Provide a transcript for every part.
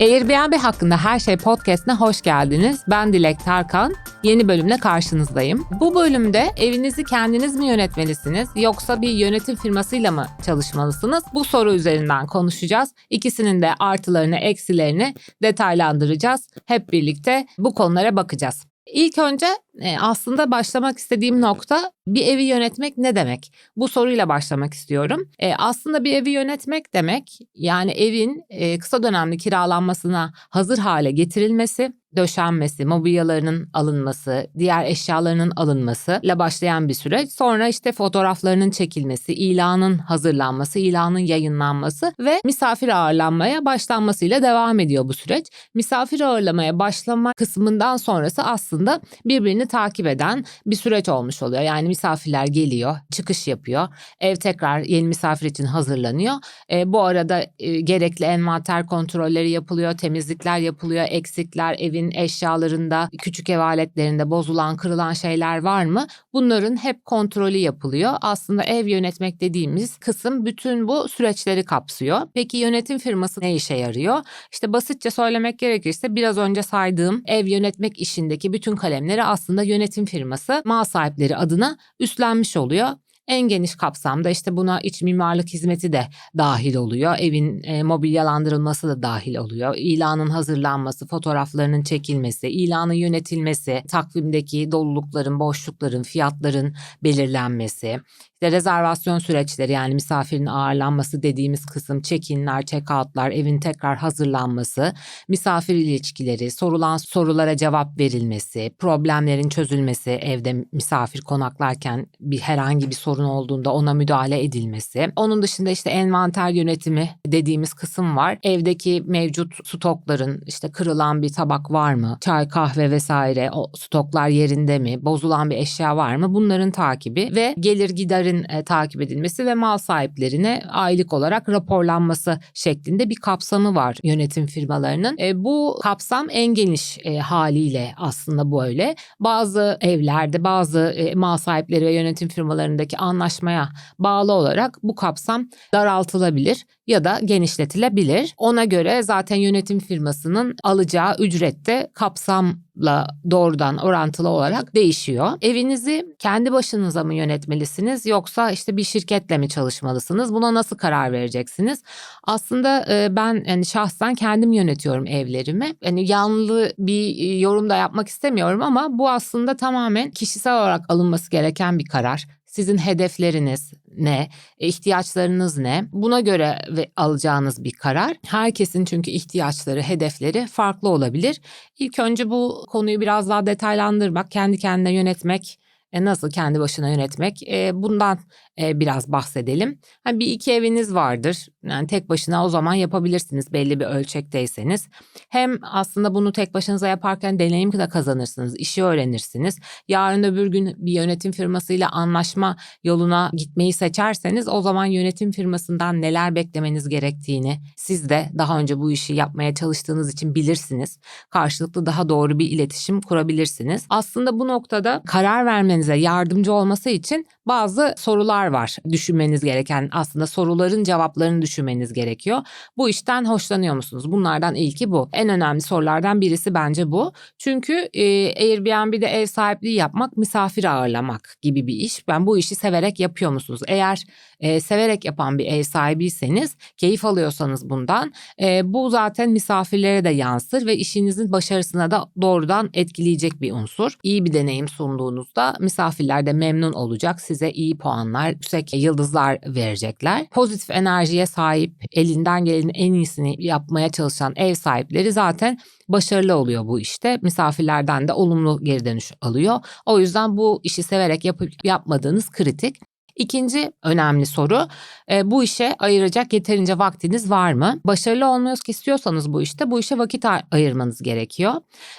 Airbnb hakkında her şey podcastine hoş geldiniz. Ben Dilek Tarkan. Yeni bölümle karşınızdayım. Bu bölümde evinizi kendiniz mi yönetmelisiniz yoksa bir yönetim firmasıyla mı çalışmalısınız? Bu soru üzerinden konuşacağız. İkisinin de artılarını, eksilerini detaylandıracağız. Hep birlikte bu konulara bakacağız. İlk önce e, aslında başlamak istediğim nokta bir evi yönetmek ne demek? Bu soruyla başlamak istiyorum. E, aslında bir evi yönetmek demek yani evin e, kısa dönemli kiralanmasına hazır hale getirilmesi, döşenmesi, mobilyalarının alınması, diğer eşyalarının alınması ile başlayan bir süreç. Sonra işte fotoğraflarının çekilmesi, ilanın hazırlanması, ilanın yayınlanması ve misafir ağırlanmaya başlanmasıyla devam ediyor bu süreç. Misafir ağırlamaya başlama kısmından sonrası aslında birbirini takip eden bir süreç olmuş oluyor. Yani misafirler geliyor, çıkış yapıyor, ev tekrar yeni misafir için hazırlanıyor. E, bu arada e, gerekli envanter kontrolleri yapılıyor, temizlikler yapılıyor, eksikler, evin eşyalarında, küçük ev aletlerinde bozulan, kırılan şeyler var mı? Bunların hep kontrolü yapılıyor. Aslında ev yönetmek dediğimiz kısım bütün bu süreçleri kapsıyor. Peki yönetim firması ne işe yarıyor? İşte basitçe söylemek gerekirse biraz önce saydığım ev yönetmek işindeki bütün kalemleri aslında yönetim firması mal sahipleri adına üstlenmiş oluyor. En geniş kapsamda işte buna iç mimarlık hizmeti de dahil oluyor. Evin e, mobilyalandırılması da dahil oluyor. İlanın hazırlanması, fotoğraflarının çekilmesi, ilanın yönetilmesi, takvimdeki dolulukların, boşlukların, fiyatların belirlenmesi, işte rezervasyon süreçleri yani misafirin ağırlanması dediğimiz kısım, check-inler, check-out'lar, evin tekrar hazırlanması, misafir ilişkileri, sorulan sorulara cevap verilmesi, problemlerin çözülmesi, evde misafir konaklarken bir herhangi bir sorun olduğunda ona müdahale edilmesi. Onun dışında işte envanter yönetimi dediğimiz kısım var. Evdeki mevcut stokların işte kırılan bir tabak var mı? Çay, kahve vesaire o stoklar yerinde mi? Bozulan bir eşya var mı? Bunların takibi ve gelir giderin e, takip edilmesi ve mal sahiplerine aylık olarak raporlanması şeklinde bir kapsamı var yönetim firmalarının. E, bu kapsam en geniş e, haliyle aslında böyle. Bazı evlerde bazı e, mal sahipleri ve yönetim firmalarındaki anlaşmaya bağlı olarak bu kapsam daraltılabilir ya da genişletilebilir. Ona göre zaten yönetim firmasının alacağı ücrette kapsamla doğrudan orantılı olarak değişiyor. Evinizi kendi başınıza mı yönetmelisiniz yoksa işte bir şirketle mi çalışmalısınız? Buna nasıl karar vereceksiniz? Aslında e, ben yani şahsen kendim yönetiyorum evlerimi. Yani yanlı bir e, yorum da yapmak istemiyorum ama bu aslında tamamen kişisel olarak alınması gereken bir karar. Sizin hedefleriniz ne, e, ihtiyaçlarınız ne? Buna göre ve alacağınız bir karar. Herkesin çünkü ihtiyaçları, hedefleri farklı olabilir. İlk önce bu konuyu biraz daha detaylandırmak, kendi kendine yönetmek e, nasıl kendi başına yönetmek e, bundan biraz bahsedelim. Hani bir iki eviniz vardır yani tek başına o zaman yapabilirsiniz belli bir ölçekteyseniz. Hem aslında bunu tek başınıza yaparken deneyim de kazanırsınız, işi öğrenirsiniz. Yarın öbür gün bir yönetim firmasıyla anlaşma yoluna gitmeyi seçerseniz o zaman yönetim firmasından neler beklemeniz gerektiğini siz de daha önce bu işi yapmaya çalıştığınız için bilirsiniz. Karşılıklı daha doğru bir iletişim kurabilirsiniz. Aslında bu noktada karar vermenize yardımcı olması için bazı sorular var düşünmeniz gereken aslında soruların cevaplarını düşünmeniz gerekiyor. Bu işten hoşlanıyor musunuz? Bunlardan ilki bu. En önemli sorulardan birisi bence bu. Çünkü e, Airbnb'de ev sahipliği yapmak misafir ağırlamak gibi bir iş. Ben bu işi severek yapıyor musunuz? Eğer e, severek yapan bir ev sahibiyseniz, keyif alıyorsanız bundan e, bu zaten misafirlere de yansır ve işinizin başarısına da doğrudan etkileyecek bir unsur. İyi bir deneyim sunduğunuzda misafirler de memnun olacak. Size iyi puanlar, yüksek yıldızlar verecekler. Pozitif enerjiye sahip, elinden gelenin en iyisini yapmaya çalışan ev sahipleri zaten başarılı oluyor bu işte. Misafirlerden de olumlu geri dönüş alıyor. O yüzden bu işi severek yapıp yapmadığınız kritik. İkinci önemli soru e, bu işe ayıracak yeterince vaktiniz var mı? Başarılı olmayı istiyorsanız bu işte bu işe vakit ayırmanız gerekiyor.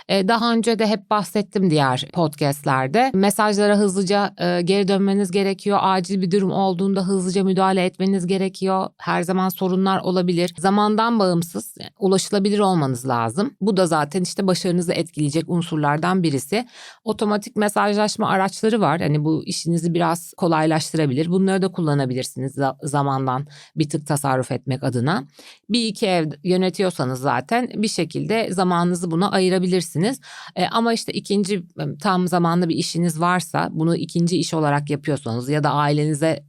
E, daha önce de hep bahsettim diğer podcastlerde. Mesajlara hızlıca e, geri dönmeniz gerekiyor. Acil bir durum olduğunda hızlıca müdahale etmeniz gerekiyor. Her zaman sorunlar olabilir. Zamandan bağımsız ulaşılabilir olmanız lazım. Bu da zaten işte başarınızı etkileyecek unsurlardan birisi. Otomatik mesajlaşma araçları var. Hani bu işinizi biraz kolaylaştırabilir olabilir. Bunları da kullanabilirsiniz zamandan bir tık tasarruf etmek adına. Bir iki ev yönetiyorsanız zaten bir şekilde zamanınızı buna ayırabilirsiniz. E, ama işte ikinci tam zamanlı bir işiniz varsa bunu ikinci iş olarak yapıyorsanız ya da ailenize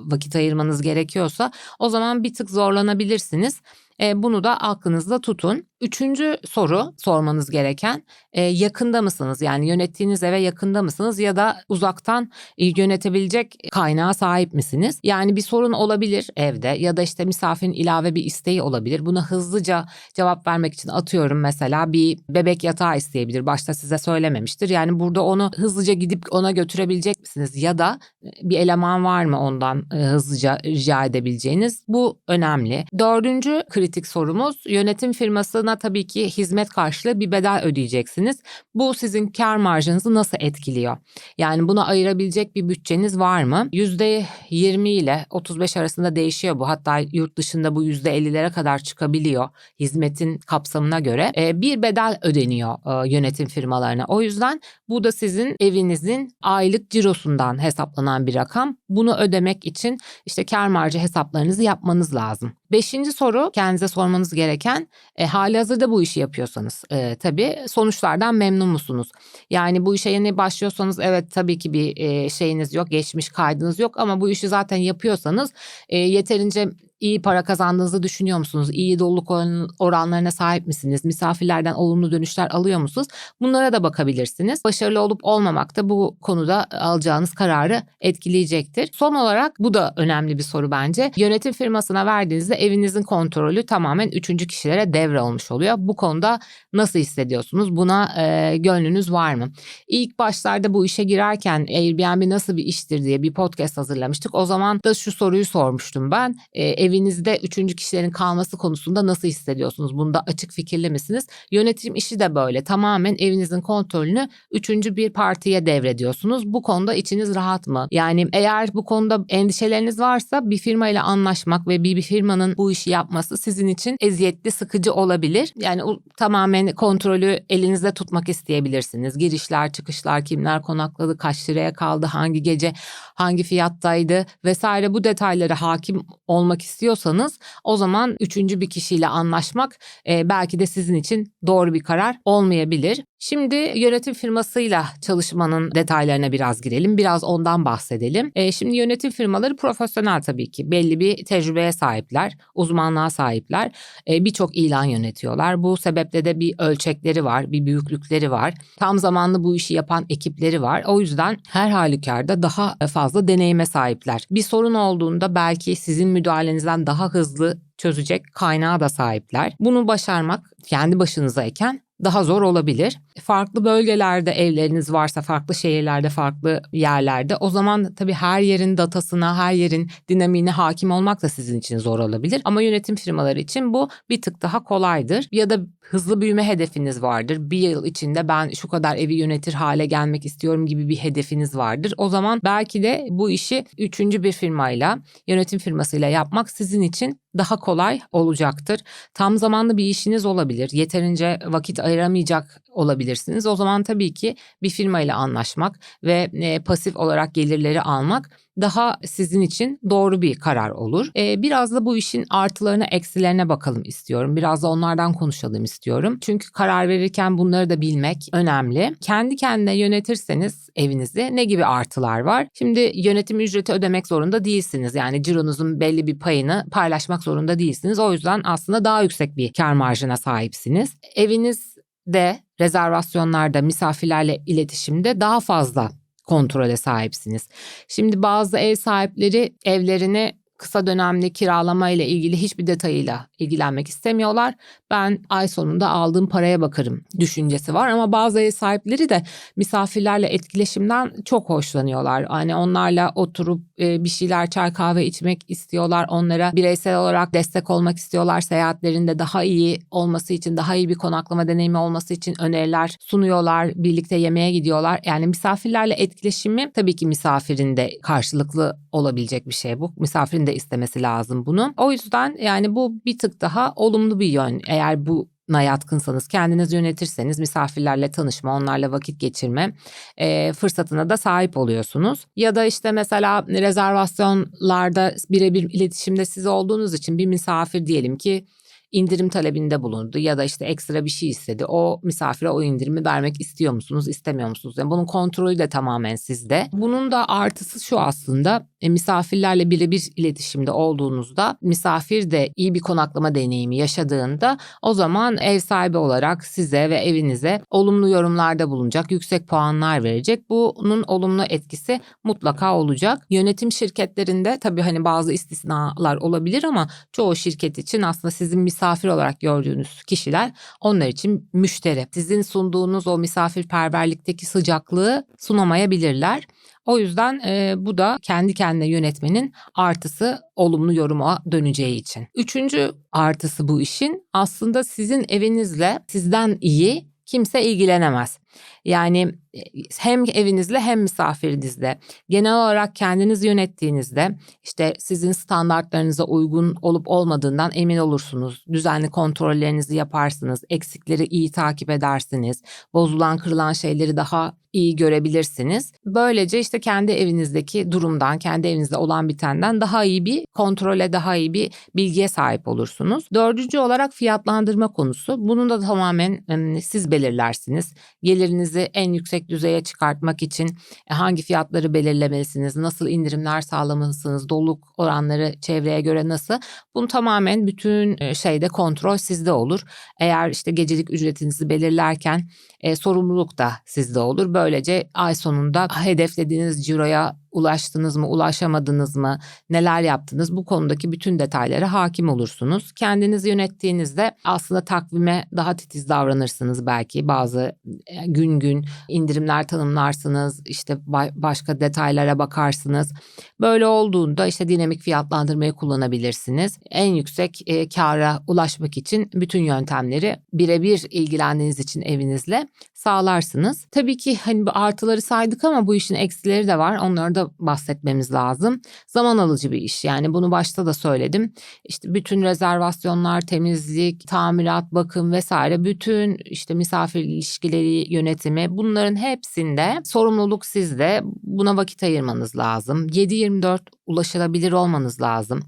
vakit ayırmanız gerekiyorsa o zaman bir tık zorlanabilirsiniz. E, bunu da aklınızda tutun. Üçüncü soru sormanız gereken e, yakında mısınız? Yani yönettiğiniz eve yakında mısınız ya da uzaktan e, yönetebilecek kaynağa sahip misiniz? Yani bir sorun olabilir evde ya da işte misafirin ilave bir isteği olabilir. Buna hızlıca cevap vermek için atıyorum mesela bir bebek yatağı isteyebilir. Başta size söylememiştir. Yani burada onu hızlıca gidip ona götürebilecek misiniz? Ya da bir eleman var mı ondan e, hızlıca rica edebileceğiniz? Bu önemli. Dördüncü kritik sorumuz yönetim firmasına tabii ki hizmet karşılığı bir bedel ödeyeceksiniz. Bu sizin kar marjınızı nasıl etkiliyor? Yani buna ayırabilecek bir bütçeniz var mı? %20 ile 35 arasında değişiyor bu. Hatta yurt dışında bu %50'lere kadar çıkabiliyor hizmetin kapsamına göre. Ee, bir bedel ödeniyor e, yönetim firmalarına. O yüzden bu da sizin evinizin aylık cirosundan hesaplanan bir rakam. Bunu ödemek için işte kar marjı hesaplarınızı yapmanız lazım. Beşinci soru kendinize sormanız gereken e, hali hazırda bu işi yapıyorsanız e, tabii sonuçlardan memnun musunuz? Yani bu işe yeni başlıyorsanız evet tabii ki bir e, şeyiniz yok, geçmiş kaydınız yok ama bu işi zaten yapıyorsanız e, yeterince iyi para kazandığınızı düşünüyor musunuz? İyi doluluk oranlarına sahip misiniz? Misafirlerden olumlu dönüşler alıyor musunuz? Bunlara da bakabilirsiniz. Başarılı olup olmamak da bu konuda alacağınız kararı etkileyecektir. Son olarak bu da önemli bir soru bence. Yönetim firmasına verdiğinizde evinizin kontrolü tamamen üçüncü kişilere devrolmuş oluyor. Bu konuda nasıl hissediyorsunuz? Buna e, gönlünüz var mı? İlk başlarda bu işe girerken Airbnb nasıl bir iştir diye bir podcast hazırlamıştık. O zaman da şu soruyu sormuştum ben. E, evinizde üçüncü kişilerin kalması konusunda nasıl hissediyorsunuz? Bunda açık fikirli misiniz? Yönetim işi de böyle. Tamamen evinizin kontrolünü üçüncü bir partiye devrediyorsunuz. Bu konuda içiniz rahat mı? Yani eğer bu konuda endişeleriniz varsa bir firma ile anlaşmak ve bir, bir firmanın bu işi yapması sizin için eziyetli, sıkıcı olabilir. Yani tamamen kontrolü elinizde tutmak isteyebilirsiniz. Girişler, çıkışlar, kimler konakladı, kaç liraya kaldı, hangi gece, hangi fiyattaydı vesaire bu detaylara hakim olmak istiyorsanız istiyorsanız o zaman üçüncü bir kişiyle anlaşmak e, belki de sizin için doğru bir karar olmayabilir. Şimdi yönetim firmasıyla çalışmanın detaylarına biraz girelim. Biraz ondan bahsedelim. E, şimdi yönetim firmaları profesyonel tabii ki. Belli bir tecrübeye sahipler, uzmanlığa sahipler. E, Birçok ilan yönetiyorlar. Bu sebeple de bir ölçekleri var, bir büyüklükleri var. Tam zamanlı bu işi yapan ekipleri var. O yüzden her halükarda daha fazla deneyime sahipler. Bir sorun olduğunda belki sizin müdahalenizden daha hızlı çözecek kaynağa da sahipler. Bunu başarmak kendi başınızayken daha zor olabilir. Farklı bölgelerde evleriniz varsa, farklı şehirlerde, farklı yerlerde o zaman tabii her yerin datasına, her yerin dinamiğine hakim olmak da sizin için zor olabilir. Ama yönetim firmaları için bu bir tık daha kolaydır. Ya da hızlı büyüme hedefiniz vardır. Bir yıl içinde ben şu kadar evi yönetir hale gelmek istiyorum gibi bir hedefiniz vardır. O zaman belki de bu işi üçüncü bir firmayla, yönetim firmasıyla yapmak sizin için daha kolay olacaktır. Tam zamanlı bir işiniz olabilir. Yeterince vakit ayıramayacak olabilirsiniz. O zaman tabii ki bir firma ile anlaşmak ve e, pasif olarak gelirleri almak daha sizin için doğru bir karar olur. E, biraz da bu işin artılarına eksilerine bakalım istiyorum. Biraz da onlardan konuşalım istiyorum. Çünkü karar verirken bunları da bilmek önemli. Kendi kendine yönetirseniz evinizi ne gibi artılar var? Şimdi yönetim ücreti ödemek zorunda değilsiniz. Yani cironuzun belli bir payını paylaşmak zorunda değilsiniz. O yüzden aslında daha yüksek bir kar marjına sahipsiniz. Eviniz de rezervasyonlarda, misafirlerle iletişimde daha fazla kontrole sahipsiniz. Şimdi bazı ev sahipleri evlerini kısa dönemli kiralama ile ilgili hiçbir detayıyla ilgilenmek istemiyorlar. Ben ay sonunda aldığım paraya bakarım düşüncesi var ama bazı ev sahipleri de misafirlerle etkileşimden çok hoşlanıyorlar. Hani onlarla oturup e, bir şeyler çay kahve içmek istiyorlar. Onlara bireysel olarak destek olmak istiyorlar. Seyahatlerinde daha iyi olması için, daha iyi bir konaklama deneyimi olması için öneriler sunuyorlar. Birlikte yemeğe gidiyorlar. Yani misafirlerle etkileşimi tabii ki misafirin de karşılıklı olabilecek bir şey bu. Misafirin de istemesi lazım bunu. O yüzden yani bu bir tık daha olumlu bir yön. Eğer bu na yatkınsanız, kendiniz yönetirseniz misafirlerle tanışma, onlarla vakit geçirme e, fırsatına da sahip oluyorsunuz. Ya da işte mesela rezervasyonlarda birebir iletişimde siz olduğunuz için bir misafir diyelim ki indirim talebinde bulundu ya da işte ekstra bir şey istedi. O misafire o indirimi vermek istiyor musunuz, istemiyor musunuz? Yani bunun kontrolü de tamamen sizde. Bunun da artısı şu aslında misafirlerle birebir iletişimde olduğunuzda misafir de iyi bir konaklama deneyimi yaşadığında o zaman ev sahibi olarak size ve evinize olumlu yorumlarda bulunacak, yüksek puanlar verecek. Bunun olumlu etkisi mutlaka olacak. Yönetim şirketlerinde tabii hani bazı istisnalar olabilir ama çoğu şirket için aslında sizin misafir olarak gördüğünüz kişiler onlar için müşteri. Sizin sunduğunuz o misafirperverlikteki sıcaklığı sunamayabilirler. O yüzden e, bu da kendi kendine yönetmenin artısı olumlu yoruma döneceği için. Üçüncü artısı bu işin aslında sizin evinizle sizden iyi kimse ilgilenemez. Yani e, hem evinizle hem misafirinizle genel olarak kendiniz yönettiğinizde işte sizin standartlarınıza uygun olup olmadığından emin olursunuz. Düzenli kontrollerinizi yaparsınız. Eksikleri iyi takip edersiniz. Bozulan kırılan şeyleri daha iyi görebilirsiniz. Böylece işte kendi evinizdeki durumdan, kendi evinizde olan bitenden daha iyi bir kontrole, daha iyi bir bilgiye sahip olursunuz. Dördüncü olarak fiyatlandırma konusu. Bunu da tamamen siz belirlersiniz. Gelirinizi en yüksek düzeye çıkartmak için e, hangi fiyatları belirlemelisiniz, nasıl indirimler sağlamalısınız, doluluk oranları çevreye göre nasıl? Bunu tamamen bütün e, şeyde kontrol sizde olur. Eğer işte gecelik ücretinizi belirlerken e, sorumluluk da sizde olur. Böylece ay sonunda hedeflediğiniz ciroya ulaştınız mı, ulaşamadınız mı, neler yaptınız bu konudaki bütün detaylara hakim olursunuz. Kendiniz yönettiğinizde aslında takvime daha titiz davranırsınız belki. Bazı e, gün gün indirimler tanımlarsınız, işte başka detaylara bakarsınız. Böyle olduğunda işte dinamik fiyatlandırmayı kullanabilirsiniz. En yüksek e, kâra ulaşmak için bütün yöntemleri birebir ilgilendiğiniz için evinizle sağlarsınız. Tabii ki hani artıları saydık ama bu işin eksileri de var. Onları da bahsetmemiz lazım. Zaman alıcı bir iş. Yani bunu başta da söyledim. İşte bütün rezervasyonlar, temizlik, tamirat, bakım vesaire bütün işte misafir ilişkileri yönetimi bunların hepsinde sorumluluk sizde. Buna vakit ayırmanız lazım. 7-24 ulaşılabilir olmanız lazım.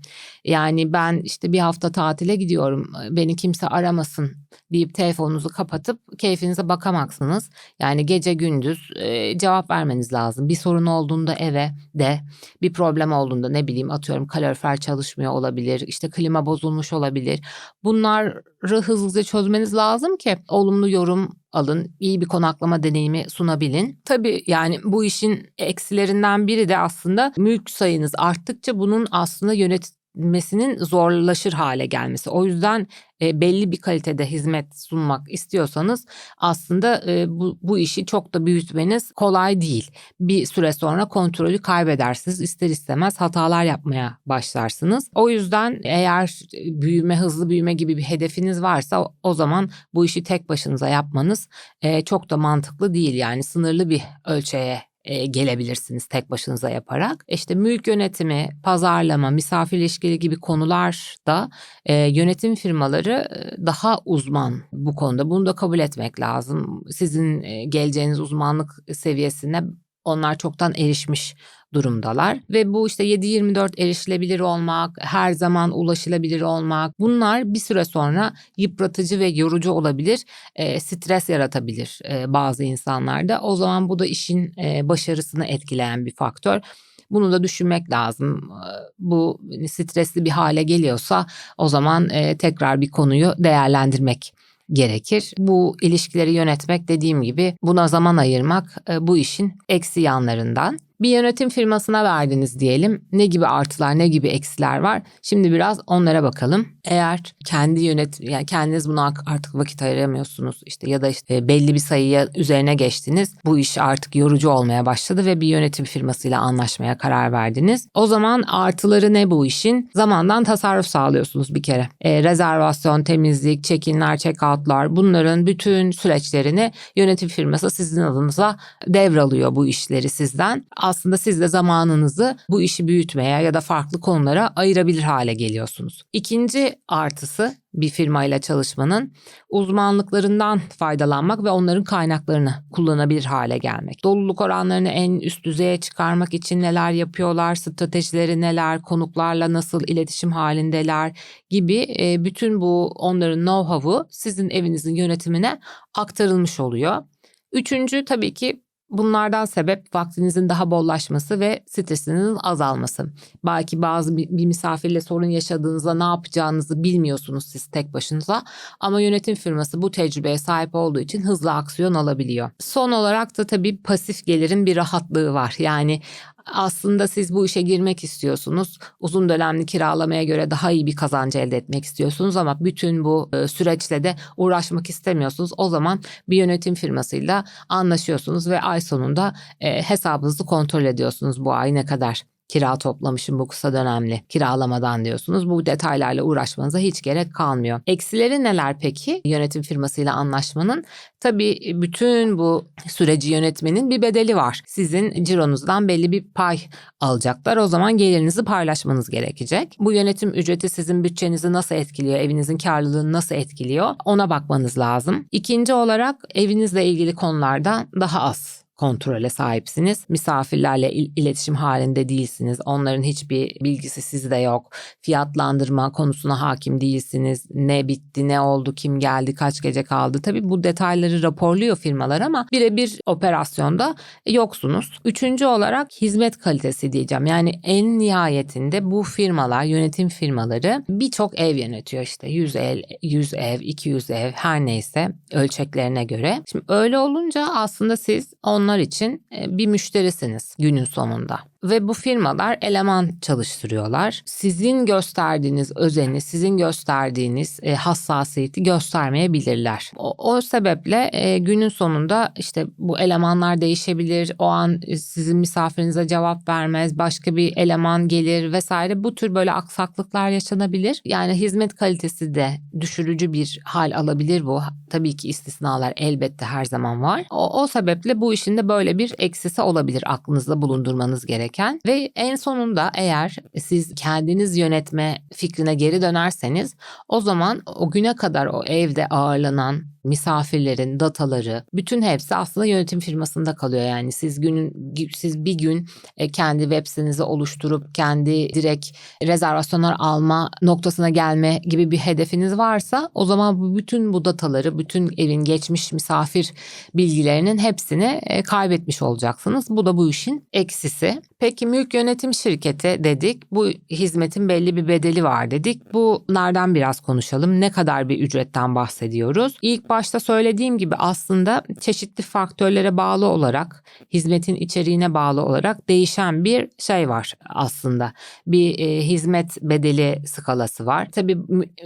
Yani ben işte bir hafta tatile gidiyorum beni kimse aramasın deyip telefonunuzu kapatıp keyfinize bakamazsınız. Yani gece gündüz e, cevap vermeniz lazım. Bir sorun olduğunda eve de bir problem olduğunda ne bileyim atıyorum kalorifer çalışmıyor olabilir. işte klima bozulmuş olabilir. Bunları hızlıca çözmeniz lazım ki olumlu yorum alın, iyi bir konaklama deneyimi sunabilin. Tabii yani bu işin eksilerinden biri de aslında mülk sayınız arttıkça bunun aslında yönet mesinin zorlaşır hale gelmesi. O yüzden e, belli bir kalitede hizmet sunmak istiyorsanız aslında e, bu, bu işi çok da büyütmeniz kolay değil. Bir süre sonra kontrolü kaybedersiniz. İster istemez hatalar yapmaya başlarsınız. O yüzden eğer büyüme, hızlı büyüme gibi bir hedefiniz varsa o zaman bu işi tek başınıza yapmanız e, çok da mantıklı değil. Yani sınırlı bir ölçeğe e, gelebilirsiniz tek başınıza yaparak. İşte mülk yönetimi, pazarlama, misafir ilişkileri gibi konularda e, yönetim firmaları e, daha uzman bu konuda. Bunu da kabul etmek lazım. Sizin e, geleceğiniz uzmanlık seviyesine onlar çoktan erişmiş durumdalar ve bu işte 7-24 erişilebilir olmak, her zaman ulaşılabilir olmak bunlar bir süre sonra yıpratıcı ve yorucu olabilir, e, stres yaratabilir e, bazı insanlarda. O zaman bu da işin e, başarısını etkileyen bir faktör. Bunu da düşünmek lazım. Bu stresli bir hale geliyorsa o zaman e, tekrar bir konuyu değerlendirmek gerekir. Bu ilişkileri yönetmek dediğim gibi buna zaman ayırmak e, bu işin eksi yanlarından. Bir yönetim firmasına verdiniz diyelim. Ne gibi artılar, ne gibi eksiler var? Şimdi biraz onlara bakalım. Eğer kendi yönet yani kendiniz buna artık vakit ayıramıyorsunuz işte ya da işte belli bir sayıya üzerine geçtiniz. Bu iş artık yorucu olmaya başladı ve bir yönetim firmasıyla anlaşmaya karar verdiniz. O zaman artıları ne bu işin? Zamandan tasarruf sağlıyorsunuz bir kere. E, rezervasyon, temizlik, check-inler, check-out'lar bunların bütün süreçlerini yönetim firması sizin adınıza devralıyor bu işleri sizden siz de zamanınızı bu işi büyütmeye ya da farklı konulara ayırabilir hale geliyorsunuz. İkinci artısı bir firmayla çalışmanın uzmanlıklarından faydalanmak ve onların kaynaklarını kullanabilir hale gelmek. Doluluk oranlarını en üst düzeye çıkarmak için neler yapıyorlar, stratejileri neler, konuklarla nasıl iletişim halindeler gibi e, bütün bu onların know-how'u sizin evinizin yönetimine aktarılmış oluyor. Üçüncü tabii ki Bunlardan sebep vaktinizin daha bollaşması ve stresinin azalması. Belki bazı bir misafirle sorun yaşadığınızda ne yapacağınızı bilmiyorsunuz siz tek başınıza ama yönetim firması bu tecrübeye sahip olduğu için hızlı aksiyon alabiliyor. Son olarak da tabii pasif gelirin bir rahatlığı var. Yani aslında siz bu işe girmek istiyorsunuz. Uzun dönemli kiralamaya göre daha iyi bir kazancı elde etmek istiyorsunuz ama bütün bu e, süreçle de uğraşmak istemiyorsunuz. O zaman bir yönetim firmasıyla anlaşıyorsunuz ve ay sonunda e, hesabınızı kontrol ediyorsunuz bu ay ne kadar kira toplamışım bu kısa dönemli kiralamadan diyorsunuz. Bu detaylarla uğraşmanıza hiç gerek kalmıyor. Eksileri neler peki yönetim firmasıyla anlaşmanın? Tabii bütün bu süreci yönetmenin bir bedeli var. Sizin cironuzdan belli bir pay alacaklar. O zaman gelirinizi paylaşmanız gerekecek. Bu yönetim ücreti sizin bütçenizi nasıl etkiliyor, evinizin karlılığını nasıl etkiliyor ona bakmanız lazım. İkinci olarak evinizle ilgili konularda daha az kontrole sahipsiniz. Misafirlerle il- iletişim halinde değilsiniz. Onların hiçbir bilgisi sizde yok. Fiyatlandırma konusuna hakim değilsiniz. Ne bitti, ne oldu, kim geldi, kaç gece kaldı. Tabii bu detayları raporluyor firmalar ama birebir operasyonda yoksunuz. Üçüncü olarak hizmet kalitesi diyeceğim. Yani en nihayetinde bu firmalar, yönetim firmaları birçok ev yönetiyor işte. 100 ev, 100 ev, 200 ev her neyse ölçeklerine göre. Şimdi öyle olunca aslında siz onlar için e, bir müşterisiniz günün sonunda ve bu firmalar eleman çalıştırıyorlar. Sizin gösterdiğiniz özeni, sizin gösterdiğiniz e, hassasiyeti göstermeyebilirler. O, o sebeple e, günün sonunda işte bu elemanlar değişebilir. O an e, sizin misafirinize cevap vermez, başka bir eleman gelir vesaire. Bu tür böyle aksaklıklar yaşanabilir. Yani hizmet kalitesi de düşürücü bir hal alabilir bu. Tabii ki istisnalar elbette her zaman var. O, o sebeple bu işin de böyle bir eksisi olabilir aklınızda bulundurmanız gerek gereken ve en sonunda eğer siz kendiniz yönetme fikrine geri dönerseniz o zaman o güne kadar o evde ağırlanan misafirlerin dataları bütün hepsi aslında yönetim firmasında kalıyor yani siz günün siz bir gün e, kendi web sitenizi oluşturup kendi direkt rezervasyonlar alma noktasına gelme gibi bir hedefiniz varsa o zaman bütün bu dataları bütün evin geçmiş misafir bilgilerinin hepsini e, kaybetmiş olacaksınız. Bu da bu işin eksisi. Peki mülk yönetim şirketi dedik. Bu hizmetin belli bir bedeli var dedik. Bunlardan biraz konuşalım. Ne kadar bir ücretten bahsediyoruz? İlk başta söylediğim gibi aslında çeşitli faktörlere bağlı olarak, hizmetin içeriğine bağlı olarak değişen bir şey var aslında. Bir e, hizmet bedeli skalası var. Tabii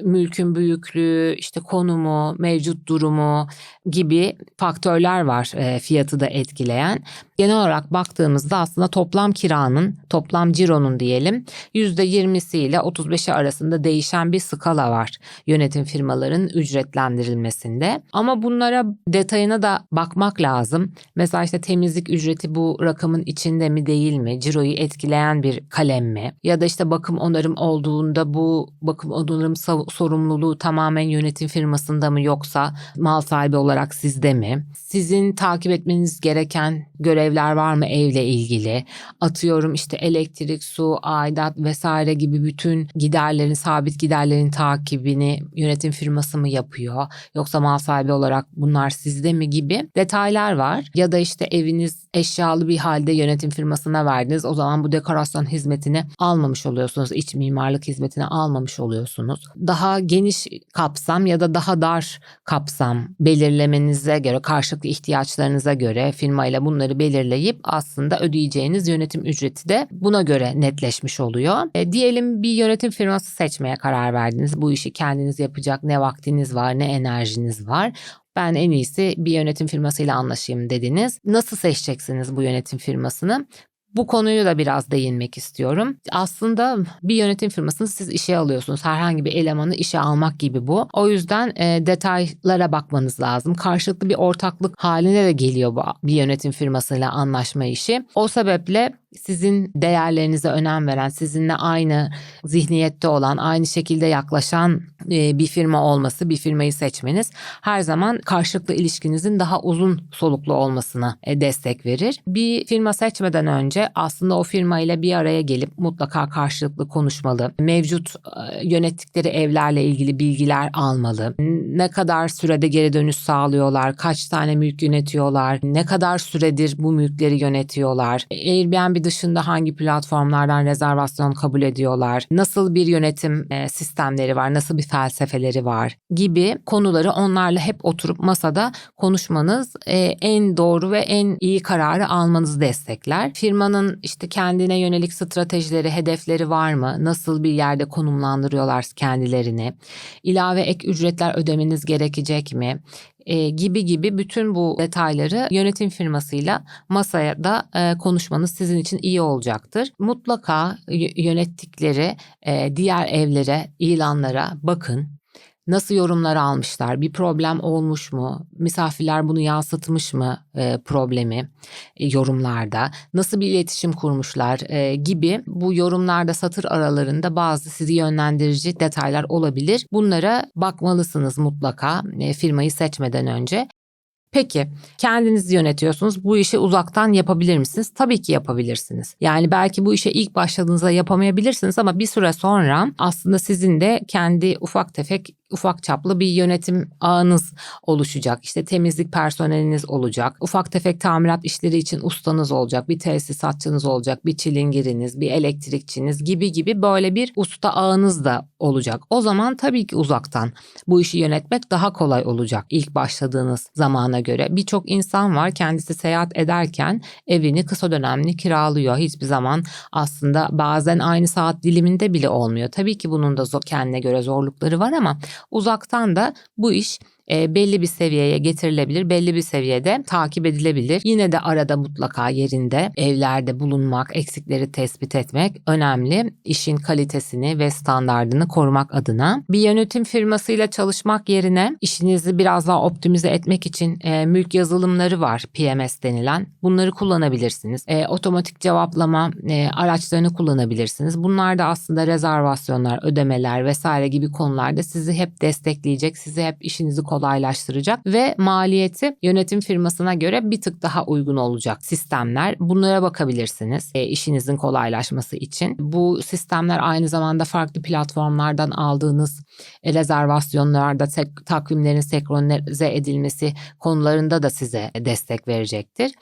mülkün büyüklüğü, işte konumu, mevcut durumu gibi faktörler var e, fiyatı da etkileyen. Genel olarak baktığımızda aslında toplam kiranın, toplam cironun diyelim %20'si ile 35'i arasında değişen bir skala var yönetim firmaların ücretlendirilmesinde. Ama bunlara detayına da bakmak lazım. Mesela işte temizlik ücreti bu rakamın içinde mi değil mi? Ciroyu etkileyen bir kalem mi? Ya da işte bakım onarım olduğunda bu bakım onarım sorumluluğu tamamen yönetim firmasında mı yoksa mal sahibi olarak sizde mi? Sizin takip etmeniz gereken görevler var mı evle ilgili? Atıyorum işte elektrik, su, aidat vesaire gibi bütün giderlerin, sabit giderlerin takibini yönetim firması mı yapıyor? Yoksa mal sahibi olarak bunlar sizde mi gibi detaylar var. Ya da işte eviniz eşyalı bir halde yönetim firmasına verdiniz. O zaman bu dekorasyon hizmetini almamış oluyorsunuz. İç mimarlık hizmetini almamış oluyorsunuz. Daha geniş kapsam ya da daha dar kapsam belirlemenize göre karşılıklı ihtiyaçlarınıza göre firmayla bunları belirleyip aslında ödeyeceğiniz yönetim ücreti de buna göre netleşmiş oluyor. E, diyelim bir yönetim firması seçmeye karar verdiniz. Bu işi kendiniz yapacak ne vaktiniz var ne enerjiniz var ben en iyisi bir yönetim firmasıyla anlaşayım dediniz. Nasıl seçeceksiniz bu yönetim firmasını? Bu konuyu da biraz değinmek istiyorum. Aslında bir yönetim firmasını siz işe alıyorsunuz. Herhangi bir elemanı işe almak gibi bu. O yüzden e, detaylara bakmanız lazım. Karşılıklı bir ortaklık haline de geliyor bu bir yönetim firmasıyla anlaşma işi. O sebeple sizin değerlerinize önem veren, sizinle aynı zihniyette olan, aynı şekilde yaklaşan e, bir firma olması, bir firmayı seçmeniz her zaman karşılıklı ilişkinizin daha uzun soluklu olmasına e, destek verir. Bir firma seçmeden önce aslında o firma ile bir araya gelip mutlaka karşılıklı konuşmalı. Mevcut e, yönettikleri evlerle ilgili bilgiler almalı. Ne kadar sürede geri dönüş sağlıyorlar, kaç tane mülk yönetiyorlar, ne kadar süredir bu mülkleri yönetiyorlar. Airbnb dışında hangi platformlardan rezervasyon kabul ediyorlar? Nasıl bir yönetim e, sistemleri var? Nasıl bir felsefeleri var? Gibi konuları onlarla hep oturup masada konuşmanız e, en doğru ve en iyi kararı almanızı destekler. Firmanın işte kendine yönelik stratejileri, hedefleri var mı? Nasıl bir yerde konumlandırıyorlar kendilerini? İlave ek ücretler ödemeniz gerekecek mi? E, gibi gibi bütün bu detayları yönetim firmasıyla masaya da e, konuşmanız sizin için iyi olacaktır. Mutlaka yönettikleri e, diğer evlere, ilanlara bakın. Nasıl yorumlar almışlar? Bir problem olmuş mu? Misafirler bunu yansıtmış mı e, problemi e, yorumlarda? Nasıl bir iletişim kurmuşlar e, gibi bu yorumlarda satır aralarında bazı sizi yönlendirici detaylar olabilir. Bunlara bakmalısınız mutlaka e, firmayı seçmeden önce. Peki kendiniz yönetiyorsunuz. Bu işi uzaktan yapabilir misiniz? Tabii ki yapabilirsiniz. Yani belki bu işe ilk başladığınızda yapamayabilirsiniz ama bir süre sonra aslında sizin de kendi ufak tefek ufak çaplı bir yönetim ağınız oluşacak. İşte temizlik personeliniz olacak. Ufak tefek tamirat işleri için ustanız olacak. Bir tesisatçınız olacak. Bir çilingiriniz, bir elektrikçiniz gibi gibi böyle bir usta ağınız da olacak. O zaman tabii ki uzaktan bu işi yönetmek daha kolay olacak ilk başladığınız zamana göre. Birçok insan var kendisi seyahat ederken evini kısa dönemli kiralıyor. Hiçbir zaman aslında bazen aynı saat diliminde bile olmuyor. Tabii ki bunun da kendine göre zorlukları var ama Uzaktan da bu iş e, belli bir seviyeye getirilebilir, belli bir seviyede takip edilebilir. Yine de arada mutlaka yerinde evlerde bulunmak, eksikleri tespit etmek önemli. İşin kalitesini ve standardını korumak adına. Bir yönetim firmasıyla çalışmak yerine işinizi biraz daha optimize etmek için e, mülk yazılımları var PMS denilen. Bunları kullanabilirsiniz. E, otomatik cevaplama e, araçlarını kullanabilirsiniz. Bunlar da aslında rezervasyonlar, ödemeler vesaire gibi konularda sizi hep destekleyecek, sizi hep işinizi kolaylaştıracak ve maliyeti yönetim firmasına göre bir tık daha uygun olacak sistemler. Bunlara bakabilirsiniz e, işinizin kolaylaşması için. Bu sistemler aynı zamanda farklı platformlardan aldığınız rezervasyonlarda tek, takvimlerin senkronize edilmesi konularında da size destek verecektir.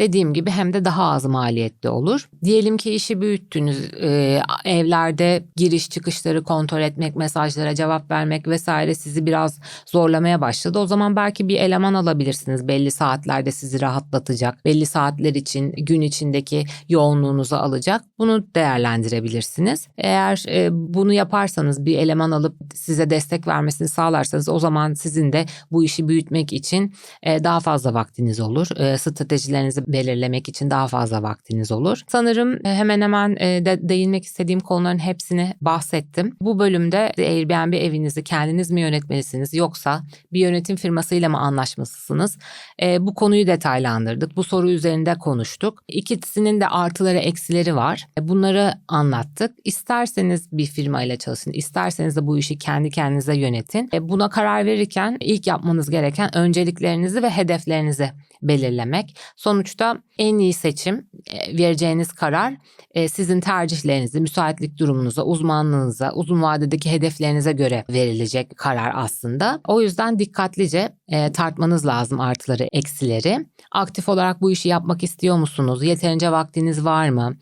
Dediğim gibi hem de daha az maliyetli olur. Diyelim ki işi büyüttünüz. E, evlerde giriş çıkışları kontrol etmek, mesajlara cevap vermek vesaire sizi biraz zorlamaya başladı. O zaman belki bir eleman alabilirsiniz. Belli saatlerde sizi rahatlatacak. Belli saatler için gün içindeki yoğunluğunuzu alacak. Bunu değerlendirebilirsiniz. Eğer e, bunu yaparsanız bir eleman alıp size destek vermesini sağlarsanız o zaman sizin de bu işi büyütmek için e, daha fazla vaktiniz olur. E, stratejilerinizi belirlemek için daha fazla vaktiniz olur. Sanırım e, hemen hemen e, de, değinmek istediğim konuların hepsini bahsettim. Bu bölümde Airbnb evinizi kendiniz mi yönetmelisiniz yoksa bir yönetim firmasıyla mı anlaşmalısınız? E, bu konuyu detaylandırdık. Bu soru üzerinde konuştuk. İkisinin de artıları eksileri var. E, bunları anlattık. İsterseniz bir firma ile çalışın, isterseniz de bu işi kendi kendinize yönetin. E, buna karar verirken ilk yapmanız gereken önceliklerinizi ve hedeflerinizi belirlemek. Sonuçta en iyi seçim e, vereceğiniz karar e, sizin tercihlerinizi, müsaitlik durumunuza, uzmanlığınıza, uzun vadedeki hedeflerinize göre verilecek karar aslında. O yüzden dikkatlice e, tartmanız lazım artıları, eksileri. Aktif olarak bu işi yapmak istiyor musunuz? Yeterince vaktiniz var mı?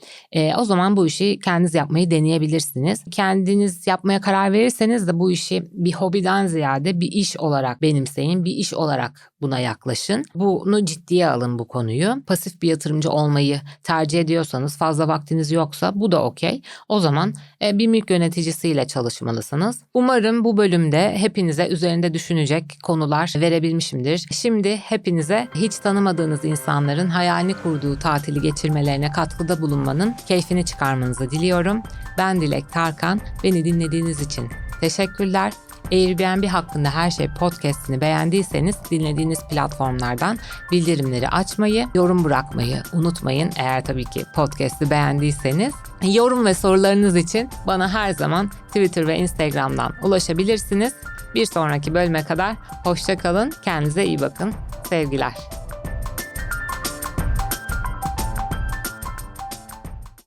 O zaman bu işi kendiniz yapmayı deneyebilirsiniz. Kendiniz yapmaya karar verirseniz de bu işi bir hobiden ziyade bir iş olarak benimseyin, bir iş olarak buna yaklaşın. Bunu bunu ciddiye alın bu konuyu. Pasif bir yatırımcı olmayı tercih ediyorsanız fazla vaktiniz yoksa bu da okey. O zaman e, bir mülk yöneticisiyle çalışmalısınız. Umarım bu bölümde hepinize üzerinde düşünecek konular verebilmişimdir. Şimdi hepinize hiç tanımadığınız insanların hayalini kurduğu tatili geçirmelerine katkıda bulunmanın keyfini çıkarmanızı diliyorum. Ben Dilek Tarkan. Beni dinlediğiniz için teşekkürler. Airbnb hakkında her şey podcast'ini beğendiyseniz dinlediğiniz platformlardan bildirimleri açmayı, yorum bırakmayı unutmayın. Eğer tabii ki podcast'i beğendiyseniz. Yorum ve sorularınız için bana her zaman Twitter ve Instagram'dan ulaşabilirsiniz. Bir sonraki bölüme kadar hoşça kalın, kendinize iyi bakın. Sevgiler.